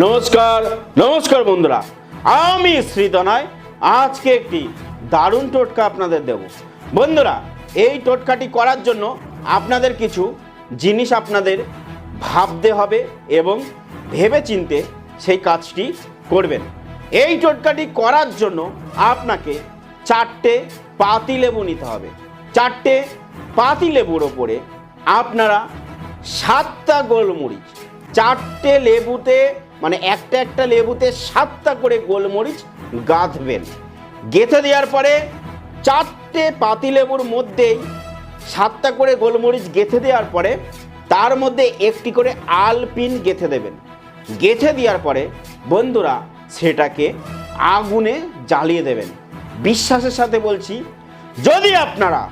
নমস্কার নমস্কার বন্ধুরা। আমি শ্রীতনয় আজকে একটি দারুণ টোটকা আপনাদের দেব। বন্ধুরা, এই টোটকাটি করার জন্য আপনাদের কিছু জিনিস আপনাদের ভাবতে হবে এবং ভেবে চিনতে সেই কাজটি করবেন। এই টোটকাটি করার জন্য আপনাকে চারটে পাতি লেবু নিতে হবে। চারটে পাতি লেবুর ওপরে আপনারা সাতটা গোলমরিচ, চারটে লেবুতে মানে একটা একটা লেবুতে সাতটা করে গোলমরিচ গাঁথবেন। গেঁথে দেওয়ার পরে চারটে পাতি লেবুর মধ্যেই সাতটা করে গোলমরিচ গেঁথে দেওয়ার পরে তার মধ্যে একটি করে আলপিন গেঁথে দেবেন। গেঁথে দেওয়ার পরে বন্ধুরা সেটাকে আগুনে জ্বালিয়ে দেবেন। বিশ্বাসের সাথে বলছি, যদি আপনারা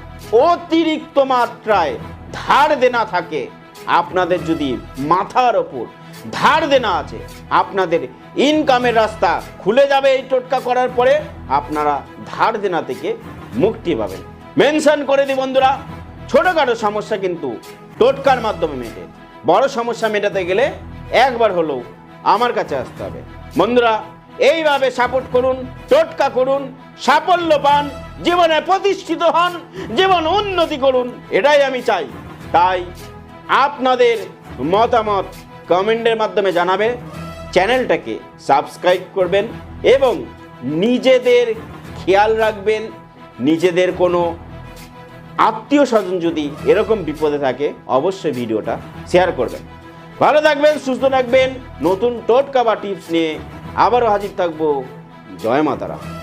অতিরিক্ত মাত্রায় ধার দেনা থাকে আপনাদের যদি মাথার ওপর ধার দেনা আছে, আপনাদের ইনকামের রাস্তা খুলে যাবে এই টোটকা করার পরে আপনারা ধার দেনা থেকে মুক্তি পাবেন। মেনশন করে দিই বন্ধুরা, ছোটোখাটো সমস্যা কিন্তু টোটকার মাধ্যমে মেটে। বড় সমস্যা মেটাতে গেলে একবার হলেও আমার কাছে আসতে হবে। বন্ধুরা, এইভাবে সাপোর্ট করুন, টোটকা করুন, সাফল্য পান, জীবনে প্রতিষ্ঠিত হন, জীবন উন্নতি করুন, এটাই আমি চাই। তাই আপনাদের মতামত কমেন্টের মাধ্যমে জানাবে। চ্যানেলটাকে সাবস্ক্রাইব করবেন এবং নিজেদের খেয়াল রাখবেন। নিজেদের কোনো আত্মীয় স্বজন যদি এরকম বিপদে থাকে, অবশ্যই ভিডিওটা শেয়ার করবেন। ভালো থাকবেন, সুস্থ থাকবেন। নতুন টোটকা বা টিপস নিয়ে আবারও হাজির থাকব। জয় মাতারা